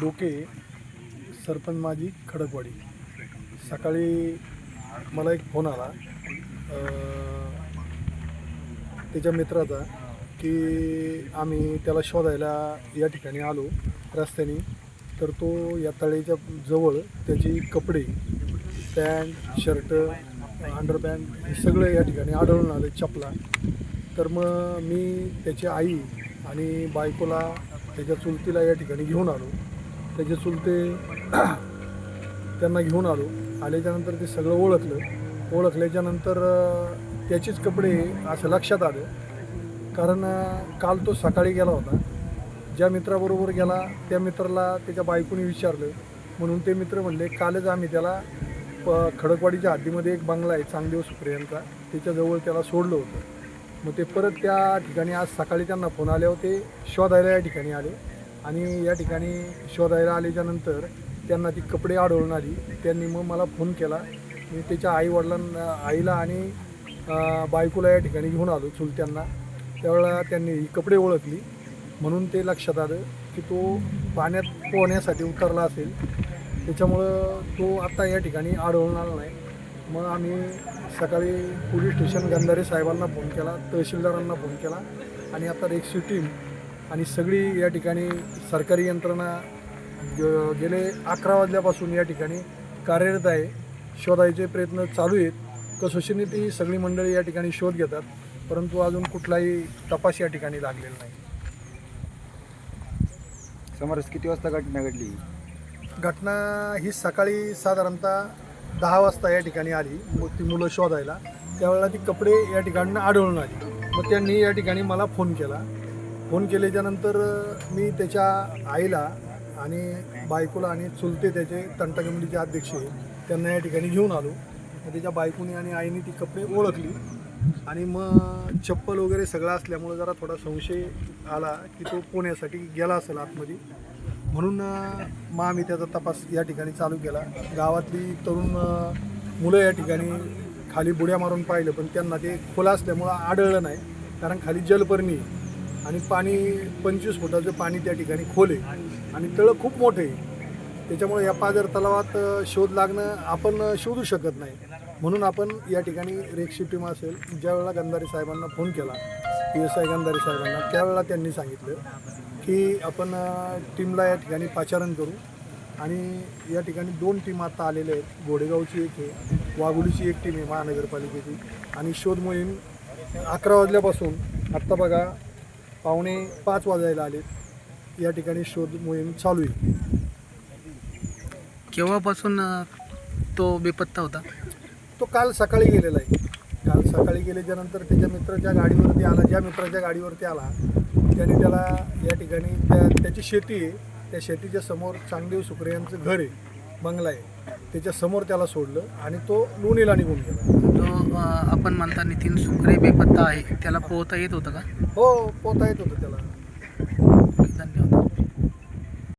डोके सरपंच माझी खडकवाडी. सकाळी मला एक फोन आला त्याच्या मित्राचा की आम्ही त्याला शोधायला या ठिकाणी आलो रस्त्याने. तर तो या तळेच्या जवळ त्याची कपडे पॅन्ट शर्ट अंडरपॅन्ट हे सगळं या ठिकाणी आढळून आले चपला. तर मग मी त्याची आई आणि बायकोला त्याच्या चुलतीला या ठिकाणी घेऊन आलो. त्याचे चुलते त्यांना घेऊन आलो. आल्याच्यानंतर ते सगळं ओळखलं. ओळखल्याच्यानंतर त्याचेच कपडे असं लक्षात आलं. कारण काल तो सकाळी गेला होता. ज्या मित्राबरोबर गेला त्या मित्राला त्याच्या बायकोने विचारलं. म्हणून ते मित्र म्हणले कालच आम्ही त्याला प खडकवाडीच्या हद्दीमध्ये एक बंगला आहे चांगदेव सुप्रियांचा त्याच्याजवळ त्याला सोडलं होतं. मग ते परत त्या ठिकाणी आज सकाळी त्यांना फोन आले होते. शोधायला या ठिकाणी आले. आणि या ठिकाणी शोधायला आल्याच्यानंतर त्यांना ती कपडे आढळून आली. त्यांनी मग मला फोन केला. मी त्याच्या आईवडिलांना आईला आणि बायकोला या ठिकाणी घेऊन आलो चुलत्यांना. त्यावेळेला त्यांनी ही कपडे ओळखली. म्हणून ते लक्षात आलं की तो पाण्यात पोहण्यासाठी उतरला असेल. त्याच्यामुळं तो आत्ता या ठिकाणी आढळून आला नाही. मग आम्ही सकाळी पोलीस स्टेशन गंधारे साहेबांना फोन केला तहसीलदारांना फोन केला. आणि आता रेक्सची टीम आणि सगळी या ठिकाणी सरकारी यंत्रणा गेले अकरा वाजल्यापासून या ठिकाणी कार्यरत आहे. शोधायचे प्रयत्न चालू आहेत. कसोशीने ती सगळी मंडळी या ठिकाणी शोध घेतात. परंतु अजून कुठलाही तपास या ठिकाणी लागलेला नाही. समोरच किती वाजता घटना घडली? घटना ही सकाळी साधारणतः दहा वाजता या ठिकाणी आली. मग ती मुलं शोधायला. त्यावेळेला ती कपडे या ठिकाणी आढळून आली. मग त्यांनी या ठिकाणी मला फोन केला. फोन केल्याच्यानंतर मी त्याच्या आईला आणि बायकोला आणि चुलते त्याचे तंटा कमिटीचे अध्यक्ष त्यांना या ठिकाणी घेऊन आलो. मग त्याच्या बायकोने आणि आईने ती कपडे ओळखली आणि मग चप्पल वगैरे सगळं असल्यामुळं जरा थोडा संशय आला की तो पोण्यासाठी गेला असेल आतमध्ये. म्हणून मग आम्ही त्याचा तपास या ठिकाणी चालू केला. गावातली तरुण मुलं या ठिकाणी खाली बुड्या मारून पाहिलं पण त्यांना ते खोला असल्यामुळं आढळलं नाही. कारण खाली जलपर्णी आहे. आणि पाणी पंचवीस फुटाचं पाणी त्या ठिकाणी खोल आहे. आणि तळं खूप मोठं आहे. त्याच्यामुळे या पाझर तलावात शोध लागणं आपण शोधू शकत नाही. म्हणून आपण या ठिकाणी रेक्शी टीम असेल ज्यावेळेला गंधारे साहेबांना फोन केला पी एस आय गंधारे साहेबांना त्यावेळेला त्यांनी सांगितलं की आपण टीमला या ठिकाणी पाचारण करू. आणि या ठिकाणी दोन टीम आता आलेल्या आहेत. घोडेगावची एक आहे वाघुलीची एक टीम आहे महानगरपालिकेची. आणि शोध मोहीम अकरा वाजल्यापासून आत्ता बघा पावणे पाच वाजायला आलेत. या ठिकाणी शोध मोहीम चालू आहे. केव्हापासून अ, तो बेपत्ता होता? तो काल सकाळी गेलेला आहे. काल सकाळी गेल्याच्यानंतर त्याच्या मित्राच्या गाडीवरती आला. ज्या मित्राच्या गाडीवरती आला त्याने त्याला या ठिकाणी त्या त्याची शेती आहे. त्या शेतीच्या समोर चांगदेव सुप्रियांचं घर आहे बंगला आहे. त्याच्यासमोर त्याला सोडलं आणि तो लोणीला निघून गेला. तो आपण म्हणता नितीन सुकरे बेपत्ता आहे त्याला पोहता येत होतं का? हो पोहता येत होतं त्याला.